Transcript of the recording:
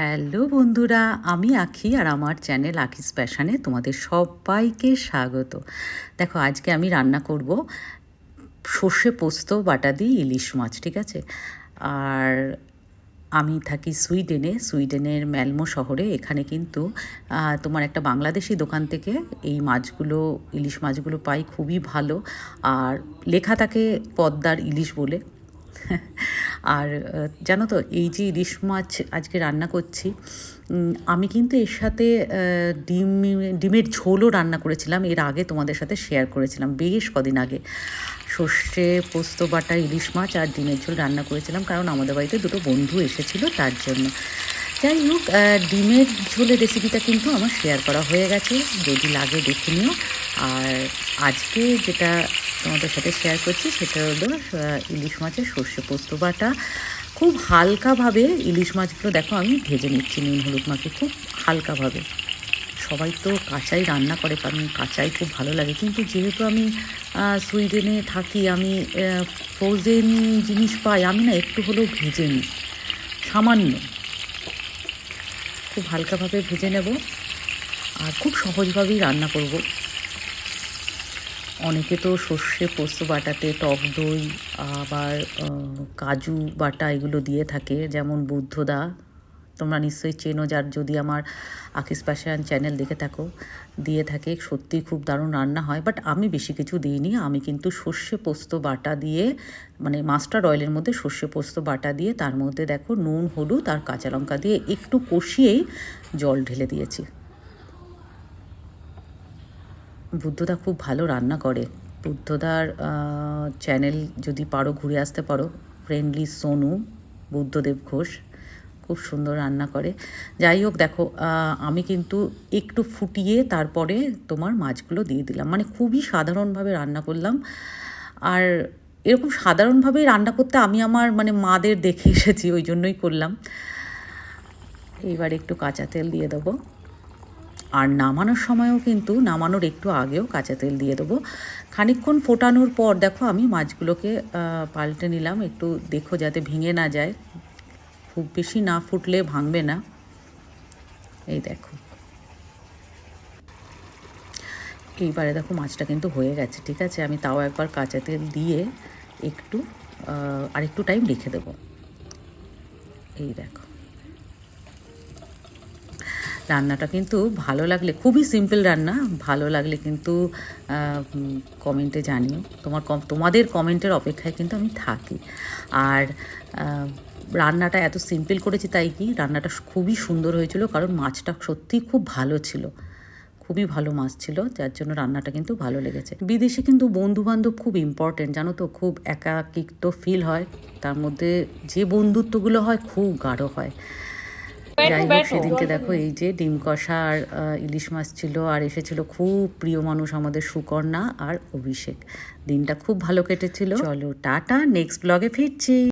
Hello বন্ধুরা, আমি আখি আর আমার চ্যানেল আখিস প্যাশানে তোমাদের সবাইকে স্বাগত। দেখো, আজকে আমি রান্না করব সর্ষে পোস্ত, বাটা দিয়ে ইলিশ মাছ, ঠিক আছে? আর আমি থাকি সুইডেনে, সুইডেনের ম্যালমো শহরে। এখানে কিন্তু তোমার একটা বাংলাদেশি দোকান থেকে এই মাছগুলো, ইলিশ মাছগুলো পাই, খুবই ভালো। আর লেখা থাকে পদ্মার ইলিশ বলে। আর জানো তো, এই যে ইলিশ মাছ আজকে রান্না করছি আমি কিন্তু এর সাথে ডিম, ডিমের ঝোলও রান্না করেছিলাম, এর আগে তোমাদের সাথে শেয়ার করেছিলাম, বেশ কদিন আগে। সর্ষে, পোস্ত, বাটা, ইলিশ মাছ আর ডিমের ঝোল রান্না করেছিলাম, কারণ আমাদের বাড়িতে দুটো বন্ধু এসেছিল তার জন্য। যাই হোক ডিমের ঝোলের রেসিপিটা কিন্তু আমার শেয়ার করা হয়ে গেছে, যদি লাগে দেখে নিও। আর আজকে যেটা তোমাদের সাথে শেয়ার করছি, সেটা হলো ইলিশ মাছের সর্ষে পোস্ত বাটা। খুব হালকাভাবে ইলিশ মাছগুলো দেখো, আমি ভেজে নিচ্ছি নুন হলুদ মাখে খুব হালকাভাবে। সবাই তো কাঁচাই রান্না করে, কারণ কাঁচাই খুব ভালো লাগে। কিন্তু যেহেতু আমি সুইডেনে থাকি, আমি ফ্রোজেন জিনিস পাই, আমি না একটু হলেও ভেজে নিই। সামান্য। খুব হালকাভাবে ভেজে নেব আর খুব সহজভাবেই রান্না করব। অনেকে তো সর্ষে, পোস্ত, বাটাতে টক দই, আবার কাজু বাটা এগুলো দিয়ে থাকে, যেমন বুদ্ধদা। তোমরা নিশ্চয়ই চেনো যার যদি আমার আকিস পাশান চ্যানেল দেখে থাকো, দিয়ে থাকে সত্যি খুব দারুণ রান্না হয় বাট আমি বেশি কিছু দিইনি। আমি কিন্তু সর্ষে পোস্ত বাটা দিয়ে মানে মাস্টার অয়েলের মধ্যে সর্ষে পোস্ত বাটা দিয়ে, তার মধ্যে দেখো নুন, হলুদ আর কাঁচা লঙ্কা দিয়ে একটু কষিয়েই জল ঢেলে দিয়েছি। বুদ্ধদা খুব ভালো রান্না করে। বুদ্ধদার চ্যানেল যদি পারো ঘুরে আসতে পারো। ফ্রেন্ডলি সোনু, বুদ্ধদেব ঘোষ। খুব সুন্দর রান্না করে। যাই হোক, দেখো আমি কিন্তু একটু ফুটিয়ে তারপরে তোমার মাছগুলো দিয়ে দিলাম। মানে খুবই সাধারণভাবে রান্না করলাম। আর এরকম সাধারণভাবেই রান্না করতে আমি আমার মানে মাদের দেখে এসেছি, ওই জন্যই করলাম। এইবার একটু কাঁচা তেল দিয়ে দেবো। আর নামানোর সময়ও কিন্তু, নামানোর একটু আগেও কাঁচা তেল দিয়ে দেবো। খানিকক্ষণ ফোটানোর পর, দেখো, আমি মাছগুলোকে পাল্টে নিলাম। একটু দেখো যাতে ভেঙে না যায়। খুব বেশি না ফুটলে ভাঙবে না। এই দেখো। এইবারে দেখো মাছটা কিন্তু হয়ে গেছে, ঠিক আছে? আমি তাও একবার কাঁচা তেল দিয়ে একটু আর একটু টাইম রেখে দেবো। এই দেখো। রান্নাটা কিন্তু ভালো লাগলে, খুবই সিম্পল রান্না, ভালো লাগলে কিন্তু কমেন্টে জানিও। তোমার কম, তোমাদের কমেন্টের অপেক্ষায় কিন্তু আমি থাকি। আর রান্নাটা এত সিম্পল করেছি তাই কি রান্নাটা খুবই সুন্দর হয়েছিল কারণ মাছটা সত্যিই খুব ভালো ছিল। খুবই ভালো মাছ ছিল যার জন্য রান্নাটা কিন্তু ভালো লেগেছে। বিদেশে কিন্তু বন্ধু বান্ধব খুব ইম্পর্টেন্ট জানো তো? খুব একাকিত্ব ফিল হয়। তার মধ্যে যে বন্ধুত্বগুলো হয় খুব গাঢ় হয়। যাই হোক সেদিনকে দেখো এই যে ডিম কষা আর ইলিশ মাছ ছিল আর এসেছিল খুব প্রিয় মানুষ আমাদের সুকর্ণা আর অভিষেক। দিনটা খুব ভালো কেটেছিল। চলো টাটা নেক্সট ব্লগে ফিরছি।